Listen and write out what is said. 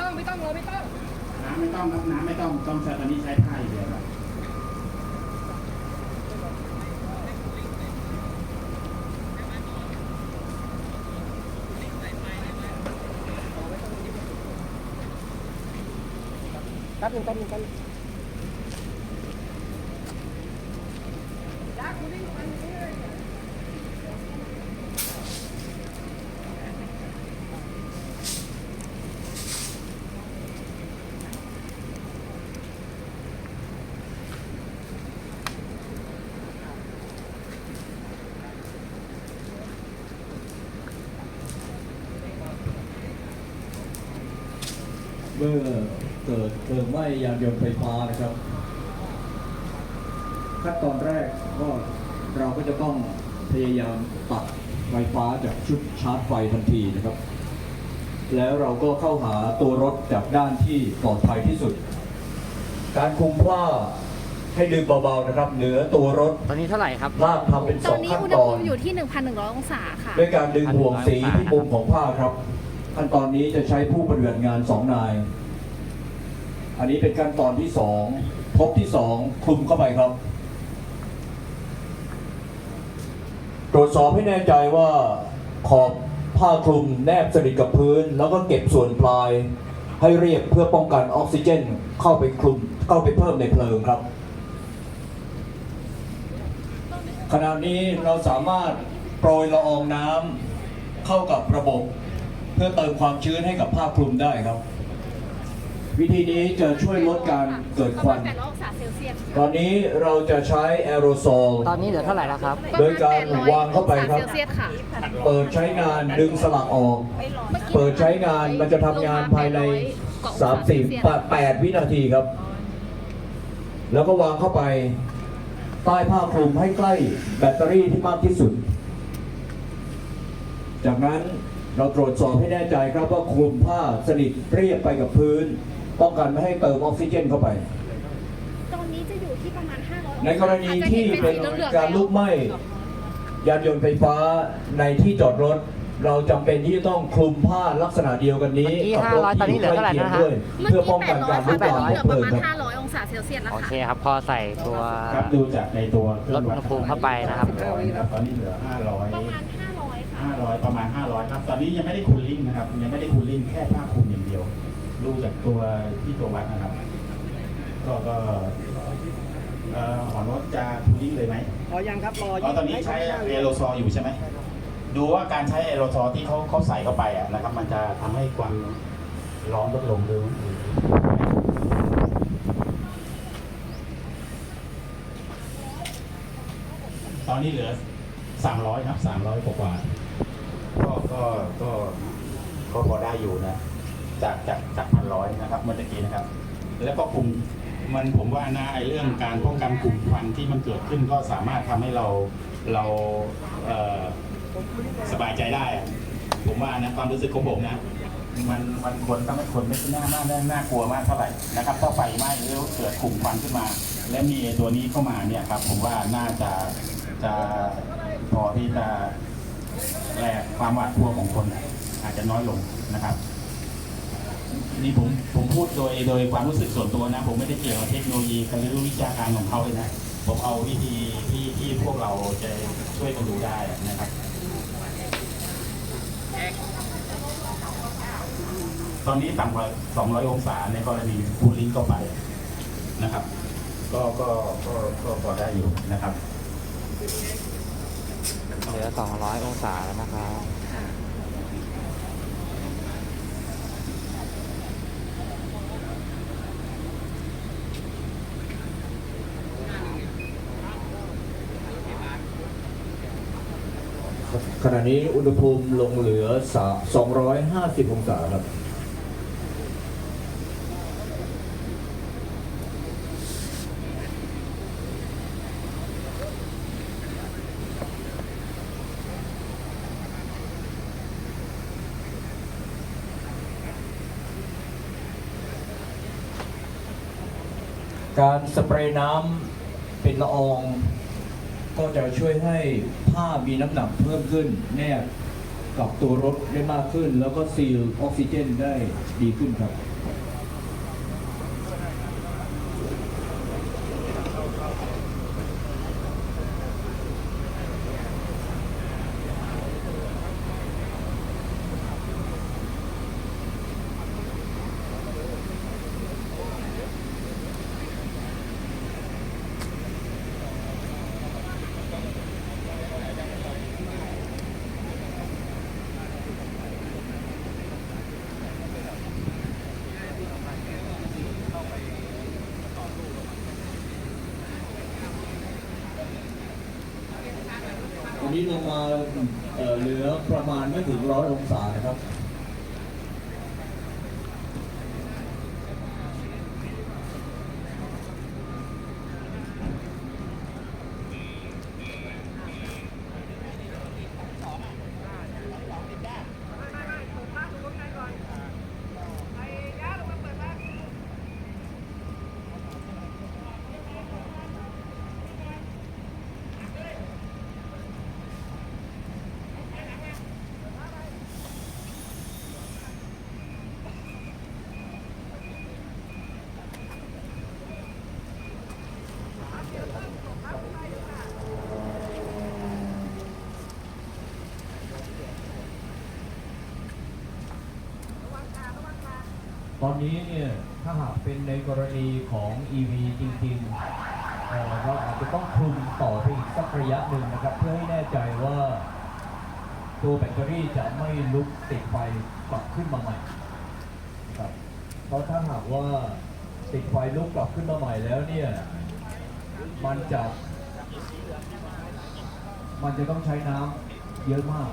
ต้องไม่ต้องเราไม่ต้องน้ำไม่ต้องครับน้ำไม่ต้องต้องใช้ตอนนี้ใช้ผ้าอย่างเดียวครับแป๊บนึงแป๊บนึงแป๊บนึง เมื่อเกิดเพลิงไหม้ยานยนต์ไฟฟ้านะครับ ขั้นตอนแรกก็เราก็จะต้องพยายามตัดไฟฟ้าจากชุดชาร์จไฟทันทีนะครับ แล้วเราก็เข้าหาตัวรถจากด้านที่ปลอดภัยที่สุด การคุมผ้าให้ดึงเบาๆนะครับ เหนือตัวรถตอนนี้เท่าไหร่ครับ ลากทำเป็นตสออนงนี้ขั้นอุณหตอภูนมิอยู่ที่ 1,100 องศาค่ะ ด้วยการดึงห่วงสีที่มุมของผ้าครับ ขั้นตอนนี้จะใช้ผู้ปฏิบัติงานสองนาย อันนี้เป็นขั้นตอนที่สองทบที่สองคลุมเข้าไปครับ ตรวจสอบให้แน่ใจว่าขอบผ้าคลุมแนบสนิทกับพื้น แล้วก็เก็บส่วนปลาย ให้เรียบเพื่อป้องกันออกซิเจนเข้าไปคลุมเข้าไปเพิ่มในเพลิงครับ ขณะนี้เราสามารถโปรยละอองน้ำเข้ากับระบบ เพื่อเติมความชื้นให้กับผ้าคลุมได้ครับ วิธีนี้จะช่วยลดการเกิดควัน ประมาณ800องศาเซลเซียสตอนนี้เราจะใช้แอโรโซล ตอนนี้เหลือเท่าไหร่แล้วครับ โดยการวางเข้าไปครับ เซลเซียสค่ะ เปิดใช้งานดึงสลักออก เปิดใช้งานมันจะทำงานภายใน30 8วินาทีครับ แล้วก็วางเข้าไป ใต้ผ้าคลุมให้ใกล้แบตเตอรี่ที่มากที่สุด จากนั้น เราตรวจสอบให้แน่ใจครับว่าคลุมผ้าสนิทเรียบไปกับพื้น ป้องกันไม่ให้เติมออกซิเจนเข้าไป ตอนนี้จะอยู่ที่ประมาณ 500ในกรณีที่เป็นการลุกไหม้ยานยนต์ไฟฟ้าในที่จอดรถ เราจำเป็นที่จะต้องคลุมผ้าลักษณะเดียวกันนี้เมื่อกี้กับรถ500ตอนนี้ที่เหอลืยู่อใกล้เท่าไหร่เคียงนะฮะด้วยเมื่อเพื่อกี้ป้องกันการลุก800ลามค่ะของตอนเพลินี้งเหลือครับประมาณ500องศาเซลเซียสแล้วโอค่ะเคครับพอใส่ตัวครับดูจากในตัวเครื่ลองดอุณหภูมิเข้าไปนะครับครับตอนนี้เหลือ 500ประมาณ 500ค่ะ500 ประมาณ 500 ครับ ตอนนี้ยังไม่ได้คูลลิ่งนะครับ ยังไม่ได้คูลลิ่งแค่ผ้าคลุมอย่างเดียว ดูจากตัวที่ตัววัดนะครับ ก็ก็เอ่อหอนรถจะคูลลิ่งเลยไหมรอยังครับรออ๋อตอนนี้ใช้แอโรซอลอยู่ใช่ไหม ดูว่าการใช้แอโรซอลที่เขาเขาใส่เข้าไปอะนะครับ มันจะทำให้ความร้อนลดลงหรือ ตอนนี้เหลือ 300 ครับ 300 กว่ากว่า ก็ก็ก็พอได้อยู่นะ จากจากจากพันร้อยนะครับเมื่อตะกี้นะครับ แล้วก็กลุ่มมันผมว่านะไอ้เรื่องการป้องกันกลุ่มควันที่มันเกิดขึ้นก็สามารถทำให้เราเราเสบายใจได้ผมว่านะความรู้สึกของผมนะมันมันคนทำให้คนไม่น่าน่าน่าน่ากลัวมากเท่าไหร่นะครับถ้าไฟไหม้แล้วเกิดกลุ่มควันขึ้นมา และมีตัวนี้เข้ามาเนี่ยครับผมว่าน่าจะจะพอที่จะ แลกความหวาดกลัวของคนอาจจะน้อยลงนะครับ นี่ผมผมพูดโดยโดยความรู้สึกส่วนตัวนะ ผมไม่ได้เกี่ยวกับเทคโนโลยีการเรียนรู้วิชาการของเขาเลยนะผมเอาวิธีที่ที่พวกเราจะช่วยกันดูได้นะครับตอนนี้ต่ำกว่า200 องศาในกรณีคูลิ่งเข้าไปนะครับ ก็ก็ก็ก็พอได้อยู่นะครับ เหลือ 200 องศาแล้วนะครับ ขณะนี้อุณหภูมิลงเหลือสา250 องศาครับ การสเปรย์น้ำเป็นละออง ก็จะช่วยให้ผ้ามีน้ำหนักเพิ่มขึ้น แนบกับตัวรถได้มากขึ้น แล้วก็ซีลออกซิเจนได้ดีขึ้นครับ นี้ลงมาเอ่อเหลือประมาณไม่ถึงร้อยองศานะครับ ตอนนี้เนี่ยถ้าหากเป็นในกรณีของ EV จริงๆเอ่อเราอาจจะต้องคลุมต่อไปอีกสักระยะหนึ่งนะครับ เพื่อให้แน่ใจว่าตัวแบตเตอรี่จะไม่ลุกติดไฟกลับขึ้นมาใหม่ครับเพราะถ้าหากว่าติดไฟลุกกลับขึ้นมาใหม่แล้วเนี่ยมันจะ มันจะต้องใช้น้ำเยอะมาก